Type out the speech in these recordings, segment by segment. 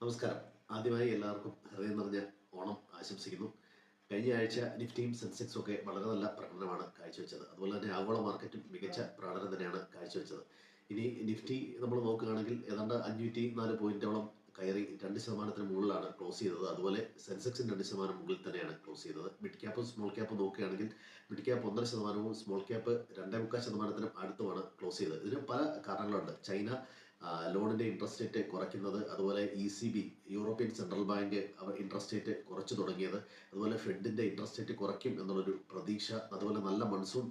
നമസ്കാരം. ആദ്യമായി എല്ലാവർക്കും ഹൃദയം നിറഞ്ഞ ഓണം ആശംസിക്കുന്നു. കഴിഞ്ഞ ആഴ്ച നിഫ്റ്റിയും സെൻസെക്സും ഒക്കെ വളരെ നല്ല പ്രകടനമാണ് കാഴ്ചവെച്ചത്. അതുപോലെ തന്നെ ആഗോള മാർക്കറ്റും മികച്ച പ്രകടനം തന്നെയാണ് കാഴ്ചവെച്ചത്. ഇനി നിഫ്റ്റി നമ്മൾ നോക്കുകയാണെങ്കിൽ ഏതാണ്ട് അഞ്ഞൂറ്റി നാല് പോയിന്റോളം കയറി രണ്ട് ശതമാനത്തിന് മുകളിലാണ് ക്ലോസ് ചെയ്തത്. അതുപോലെ സെൻസെക്സിന് രണ്ട് ശതമാനം മുകളിൽ തന്നെയാണ് ക്ലോസ് ചെയ്തത്. മിഡ് ക്യാപ്പും സ്മോൾ ക്യാപ്പും നോക്കുകയാണെങ്കിൽ മിഡ് ക്യാപ്പ് ഒന്നര ശതമാനവും സ്മോൾ ക്യാപ്പ് രണ്ടേ മുക്കാൽ ശതമാനത്തിനും അടുത്തുമാണ് ക്ലോസ് ചെയ്തത്. ഇതിന് പല കാരണങ്ങളുണ്ട്. ചൈന ആ, ലോണിന്റെ ഇൻട്രസ്റ്റ് റേറ്റ് കുറയ്ക്കുന്നത് അതുപോലെ E C B European central bank അവർ ഇൻട്രസ്റ്റ് റേറ്റ് കുറച്ചു തുടങ്ങിയത്. അതുപോലെ ഫെഡിന്റെ ഇൻട്രസ്റ്റ് റേറ്റ് കുറയ്ക്കും എന്നുള്ളൊരു പ്രതീക്ഷ അതുപോലെ നല്ല മൺസൂൺ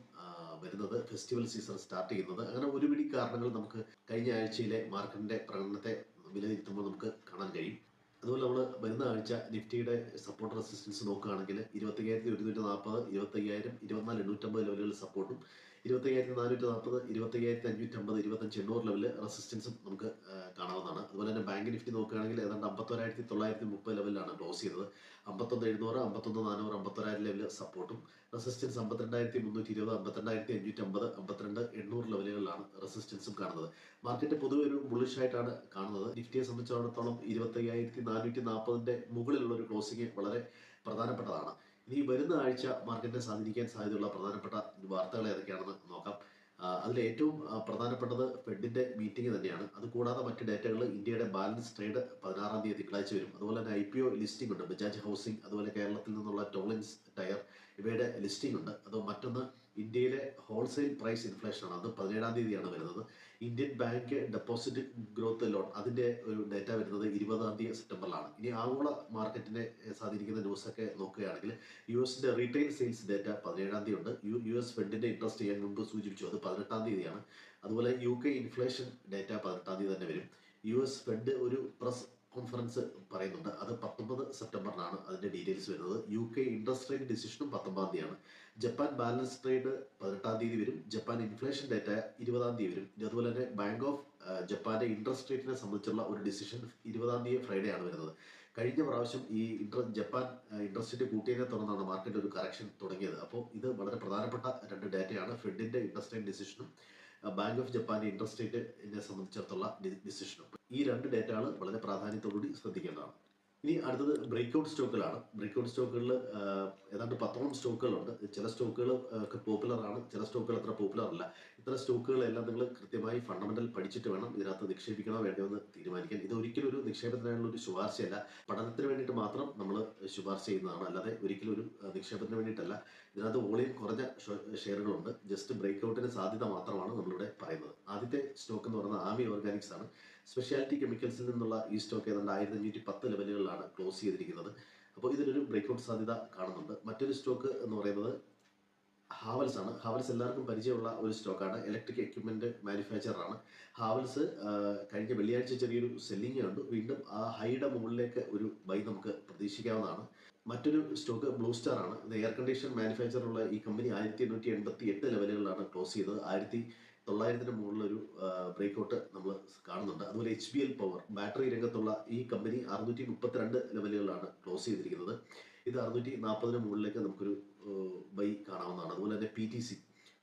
വരുന്നത് ഫെസ്റ്റിവൽ സീസൺ സ്റ്റാർട്ട് ചെയ്യുന്നത്. അങ്ങനെ ഒരുപിടി കാരണങ്ങൾ നമുക്ക് കഴിഞ്ഞ ആഴ്ചയിലെ മാർക്കറ്റിന്റെ പ്രകടനത്തെ വിലയിരുത്തുമ്പോൾ നമുക്ക് കാണാൻ കഴിയും. അതുപോലെ നമ്മൾ വരുന്ന ആഴ്ച നിഫ്റ്റിയുടെ സപ്പോർട്ട് റെസിസ്റ്റൻസ് നോക്കുകയാണെങ്കിൽ ഇരുപത്തി അയ്യായിരത്തി ഒരുന്നൂറ്റി നാൽപ്പത് ഇരുപത്തി അയ്യായിരം ഇരുപത്തിനാല് എണ്ണൂറ്റമ്പത് ലെവലുകളിൽ സപ്പോർട്ടും ഇരുപത്തി അയ്യായിരത്തി നാനൂറ്റി നാൽപ്പത് ഇരുപത്തി അയ്യായിരത്തി അഞ്ഞൂറ്റമ്പത് ഇരുപത്തഞ്ച് എണ്ണൂറ് ലെവലിൽ റെസിസ്റ്റൻസും നമുക്ക് കാണാവുന്നതാണ്. അതുപോലെ തന്നെ ബാങ്ക് നിഫ്റ്റി നോക്കുകയാണെങ്കിൽ ഏതാണ്ട് അമ്പത്തൊരായിരത്തി തൊള്ളായിരത്തി മുപ്പത് ലെവലിലാണ് ക്ലോസ് ചെയ്തത്. അമ്പത്തൊന്ന് എഴുന്നൂറ് അമ്പത്തൊന്ന് നാനൂറ് അമ്പത്തൊരായിരം ലെവലിൽ സപ്പോർട്ടും റെസിസ്റ്റൻസ് അമ്പത്തിരണ്ടായിരത്തി മുന്നൂറ്റി ഇരുപത് അമ്പത്തിരണ്ടായിരത്തി അഞ്ഞൂറ്റമ്പത് അമ്പത്തിരണ്ട് എണ്ണൂറ് ലെവലുകളിലാണ് റെസിസ്റ്റൻസും കാണുന്നത്. മാർക്കറ്റ് പൊതുവെ ഒരു ബുള്ളിഷ് ആയിട്ടാണ് കാണുന്നത്. നിഫ്റ്റിയെ സംബന്ധിച്ചിടത്തോളം ഇരുപത്തി അയ്യായിരത്തി നാനൂറ്റി നാൽപ്പതിന്റെ മുകളിലുള്ള ഒരു ക്ലോസിംഗ് വളരെ പ്രധാനപ്പെട്ടതാണ്. ഇനി വരുന്ന ആഴ്ച മാർക്കറ്റിനെ സ്വാധീനിക്കാൻ സാധ്യതയുള്ള പ്രധാനപ്പെട്ട വാർത്തകൾ ഏതൊക്കെയാണെന്ന് നോക്കാം. അതിൽ ഏറ്റവും പ്രധാനപ്പെട്ടത് ഫെഡിന്റെ മീറ്റിംഗ് തന്നെയാണ്. അതുകൂടാതെ മറ്റ് ഡേറ്റകൾ ഇന്ത്യയുടെ ബാലൻസ് ട്രേഡ് പതിനാറാം തീയതി തിങ്കളാഴ്ച വരും. അതുപോലെ തന്നെ ഐ പി ഒ ലിസ്റ്റിംഗ് ഉണ്ട്. ബജാജ് ഹൗസിംഗ് അതുപോലെ കേരളത്തിൽ നിന്നുള്ള ടോളിൻസ് ടയർ ഇവയുടെ ലിസ്റ്റിംഗ് ഉണ്ട് അത് മറ്റൊന്ന് ഇന്ത്യയിലെ ഹോൾസെയിൽ പ്രൈസ് ഇൻഫ്ലേഷൻ ആണ്. അത് പതിനേഴാം തീയതിയാണ് വരുന്നത്. Indian bank deposit growth loan അതിന്റെ ഒരു ഡേറ്റ വരുന്നത് ഇരുപതാം തീയതി സെപ്റ്റംബറിലാണ്. ഇനി ആഗോള മാർക്കറ്റിനെ സ്വാധീനിക്കുന്ന ന്യൂസ് ഒക്കെ നോക്കുകയാണെങ്കിൽ യു എസിന്റെ റീറ്റെയിൽ സെയിൽസ് ഡേറ്റ പതിനേഴാം തീയതി ഉണ്ട്. യു യു എസ് ഫെഡിന്റെ ഇൻട്രസ്റ്റ് ഞാൻ മുമ്പ് സൂചിപ്പിച്ചു. അത് പതിനെട്ടാം തീയതിയാണ്. അതുപോലെ യു കെ ഇൻഫ്ലേഷൻ ഡേറ്റ പതിനെട്ടാം തീയതി തന്നെ വരും. യു എസ് ഫെഡ് ഒരു പ്രസ് കോൺഫറൻസ് പറയുന്നുണ്ട്. അത് പത്തൊമ്പത് സെപ്റ്റംബറിനാണ് അതിന്റെ ഡീറ്റെയിൽസ് വരുന്നത്. യു കെ ഇൻട്രസ്റ്റ് റേറ്റ് ഡിസിഷനും പത്തൊമ്പതാം തീയതിയാണ്. ജപ്പാൻ ബാലൻസ് ട്രേഡ് പതിനെട്ടാം തീയതി വരും. ജപ്പാൻ ഇൻഫ്ലേഷൻ ഡേറ്റ ഇരുപതാം തീയതി വരും. അതുപോലെ തന്നെ ബാങ്ക് ഓഫ് ജപ്പാന്റെ ഇൻട്രസ്റ്റ് റേറ്റിനെ സംബന്ധിച്ചുള്ള ഒരു ഡിസിഷൻ ഇരുപതാം തീയതി ഫ്രൈഡേ ആണ് വരുന്നത്. കഴിഞ്ഞ പ്രാവശ്യം ഈ ഇൻട്ര ജപ്പാൻ ഇൻട്രസ്റ്റ് റേറ്റ് കൂട്ടിയതിനെ തുടർന്നാണ് മാർക്കറ്റ് ഒരു കറക്ഷൻ തുടങ്ങിയത്. അപ്പോൾ ഇത് വളരെ പ്രധാനപ്പെട്ട രണ്ട് ഡേറ്റയാണ് ഫെഡിന്റെ ഇൻട്രസ്റ്റ് റേറ്റ് ഡിസിഷനും ബാങ്ക് ഓഫ് ജപ്പാന്റെ ഇൻട്രസ്റ്റ് റേറ്റിനെ സംബന്ധിച്ചിടത്തോളം ഡിസിഷൻ ഈ രണ്ട് ഡേറ്റകൾ വളരെ പ്രാധാന്യത്തോടുകൂടി ശ്രദ്ധിക്കേണ്ടതാണ്. ഇനി അടുത്തത് ബ്രേക്ക്ഔട്ട് സ്റ്റോക്കുകളാണ് ബ്രേക്ക്ഔട്ട് സ്റ്റോക്കുകളിൽ ഏതാണ്ട് പത്തോളം സ്റ്റോക്കുകളുണ്ട് ചില സ്റ്റോക്കുകൾ ഒക്കെ പോപ്പുലർ ആണ്. ചില സ്റ്റോക്കുകൾ അത്ര പോപ്പുലർ അല്ല. ഇത്തരം സ്റ്റോക്കുകളെല്ലാം നിങ്ങൾ കൃത്യമായി ഫണ്ടമെന്റൽ പഠിച്ചിട്ട് വേണം ഇതിനകത്ത് നിക്ഷേപിക്കണോ വേണ്ടോ എന്ന് തീരുമാനിക്കാൻ. ഇത് ഒരിക്കലും ഒരു നിക്ഷേപത്തിനായുള്ള ഒരു ശുപാർശയല്ല. പഠനത്തിന് വേണ്ടിയിട്ട് മാത്രം നമ്മൾ ശുപാർശ ചെയ്യുന്നതാണ്. അല്ലാതെ ഒരിക്കലും ഒരു നിക്ഷേപത്തിന് വേണ്ടിയിട്ടല്ല. ഇതിനകത്ത് വോളിയം കുറഞ്ഞ ഷെയറുകളുണ്ട്. ജസ്റ്റ് ബ്രേക്ക് ഔട്ടിന് സാധ്യത മാത്രമാണ് നമ്മളിവിടെ പറയുന്നത്. ആദ്യത്തെ സ്റ്റോക്ക് എന്ന് പറയുന്നത് ആമി ഓർഗാനിക്സ് ആണ്. സ്പെഷ്യാലിറ്റി കെമിക്കൽസിൽ നിന്നുള്ള ഈ സ്റ്റോക്ക് ഏതാണ്ട് ആയിരത്തി അഞ്ഞൂറ്റി പത്ത് ലെവലുകളിലാണ് ക്ലോസ് ചെയ്തിരിക്കുന്നത്. അപ്പോൾ ഇതിലൊരു ബ്രേക്ക്ഔട്ട് സാധ്യത കാണുന്നുണ്ട്. മറ്റൊരു സ്റ്റോക്ക് എന്ന് പറയുന്നത് ഹാവൽസ് ആണ്. ഹാവൽസ് എല്ലാവർക്കും പരിചയമുള്ള ഒരു സ്റ്റോക്കാണ്. ഇലക്ട്രിക് എക്യുപ്മെന്റ് മാനുഫാക്ചറാണ് ഹാവൽസ് കഴിഞ്ഞ വെള്ളിയാഴ്ച ചെറിയൊരു സെല്ലിംഗ് ഉണ്ട് വീണ്ടും ആ ഹൈയുടെ മുകളിലേക്ക് ഒരു ബൈ നമുക്ക് പ്രതീക്ഷിക്കാവുന്നതാണ്. മറ്റൊരു സ്റ്റോക്ക് ബ്ലൂ സ്റ്റാർ ആണ്. ഇത് എയർ കണ്ടീഷൻ മാനുഫാക്ചറുള്ള ഈ കമ്പനി ആയിരത്തി എണ്ണൂറ്റി എൺപത്തി എട്ട് ലെവലുകളിലാണ് ക്ലോസ് ചെയ്തത്. ആയിരത്തി തൊള്ളായിരത്തിന് മുകളിലൊരു ബ്രേക്കൗട്ട് നമ്മൾ കാണുന്നുണ്ട്. അതുപോലെ H B L power battery രംഗത്തുള്ള ഈ കമ്പനി അറുന്നൂറ്റി മുപ്പത്തിരണ്ട് ലെവലുകളിലാണ് ക്ലോസ് ചെയ്തിരിക്കുന്നത്. ഇത് അറുന്നൂറ്റി നാൽപ്പതിന് മുകളിലേക്ക് നമുക്കൊരു ബൈ കാണാവുന്നതാണ്. അതുപോലെ തന്നെ P T C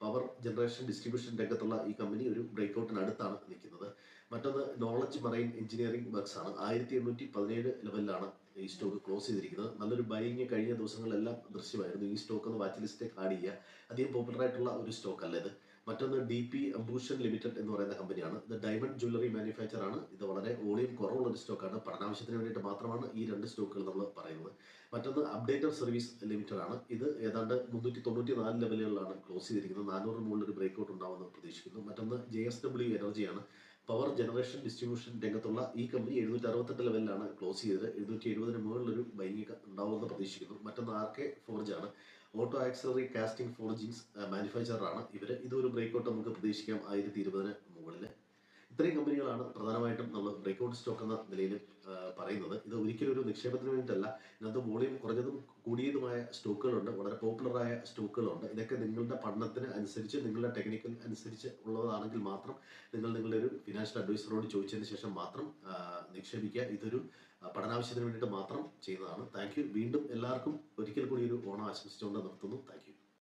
power generation distribution രംഗത്തുള്ള ഈ കമ്പനി ഒരു ബ്രേക്ക് അടുത്താണ് നിൽക്കുന്നത്. മറ്റൊന്ന് നോളജ് മറൈൻ എഞ്ചിനീയറിംഗ് വർക്ക്സ് ആണ്. ആയിരത്തി എണ്ണൂറ്റി പതിനേഴ് ലെവലിലാണ് ഈ സ്റ്റോക്ക് ക്ലോസ് ചെയ്തിരിക്കുന്നത്. നല്ലൊരു ബൈങ് കഴിഞ്ഞ ദിവസങ്ങളിലെല്ലാം ദൃശ്യമായിരുന്നു. ഈ സ്റ്റോക്ക് ഒന്ന് വാച്ച് ലിസ്റ്റിലേക്ക് ആഡ് ചെയ്യുക അധികം പോപ്പുലർ ആയിട്ടുള്ള ഒരു സ്റ്റോക്ക് അല്ല ഇത്. മറ്റൊന്ന് ഡി പി അംബൂഷൻ ലിമിറ്റഡ് എന്ന് പറയുന്ന കമ്പനിയാണ്. ഇത് ഡയമണ്ട് ജ്വല്ലറി മാനുഫാക്ചർ ആണ്. ഇത് വളരെ വോളിയം കുറവുള്ള ഒരു സ്റ്റോക്കാണ് പഠനാവശ്യത്തിന് വേണ്ടിയിട്ട് മാത്രമാണ് ഈ രണ്ട് സ്റ്റോക്കുകൾ നമ്മൾ പറയുന്നത്. മറ്റൊന്ന് അപ്ഡേറ്റർ സർവീസ് ലിമിറ്റഡ് ആണ്. ഇത് ഏതാണ്ട് മുന്നൂറ്റി തൊണ്ണൂറ്റി നാല് ലെവലുകളിലാണ് ക്ലോസ് ചെയ്തിരിക്കുന്നത്. നാനൂറ് മുകളിൽ ഒരു ബ്രേക്ക് ഔട്ട് ഉണ്ടാവുമെന്ന് പ്രതീക്ഷിക്കുന്നു. മറ്റൊന്ന് ജെ എസ് ഡബ്ല്യു എനർജിയാണ് പവർ ജനറേഷൻ ഡിസ്ട്രിബ്യൂഷൻ രംഗത്തുള്ള ഈ കമ്പനി എഴുന്നൂറ്റി അറുപത്തെട്ട് ലെവലിലാണ് ക്ലോസ് ചെയ്തത് എഴുന്നൂറ്റി എഴുപതിന് മുകളിലൊരു ബൈങ്ങ് ഉണ്ടാവുമെന്ന് പ്രതീക്ഷിക്കുന്നു. മറ്റൊന്ന് ആർ കെ ഫോർജ് ആണ്. Auto ancillary casting forgings manufacturer ആണ് ഇവർ ഇതൊരു ബ്രേക്കൗട്ട് നമുക്ക് പ്രതീക്ഷിക്കാം ആയിരത്തി ഇരുപതിന് മുകളിൽ ഇത്രയും കമ്പനികളാണ് പ്രധാനമായിട്ടും നമ്മൾ റെക്കോർഡ് സ്റ്റോക്ക് എന്ന നിലയിൽ പറയുന്നത്. ഇത് ഒരിക്കലും ഒരു നിക്ഷേപത്തിന് വേണ്ടിയിട്ടല്ല. ഇതിനകത്ത് വോളിയം കുറഞ്ഞതും കൂടിയതുമായ സ്റ്റോക്കുകളുണ്ട് വളരെ പോപ്പുലറായ സ്റ്റോക്കുകളുണ്ട് ഇതൊക്കെ നിങ്ങളുടെ പഠനത്തിന് അനുസരിച്ച് നിങ്ങളുടെ ടെക്നിക്കൽ അനുസരിച്ച് ഉള്ളതാണെങ്കിൽ മാത്രം നിങ്ങൾ നിങ്ങളുടെ ഒരു ഫിനാൻഷ്യൽ അഡ്വൈസറോട് ചോദിച്ചതിന് ശേഷം മാത്രം നിക്ഷേപിക്കുക. ഇതൊരു പഠനാവശ്യത്തിന് വേണ്ടിയിട്ട് മാത്രം ചെയ്യുന്നതാണ് താങ്ക് വീണ്ടും എല്ലാവർക്കും ഒരിക്കൽ കൂടി ഒരു ഓണം ആശംസിച്ചുകൊണ്ട് നിർത്തുന്നു. താങ്ക്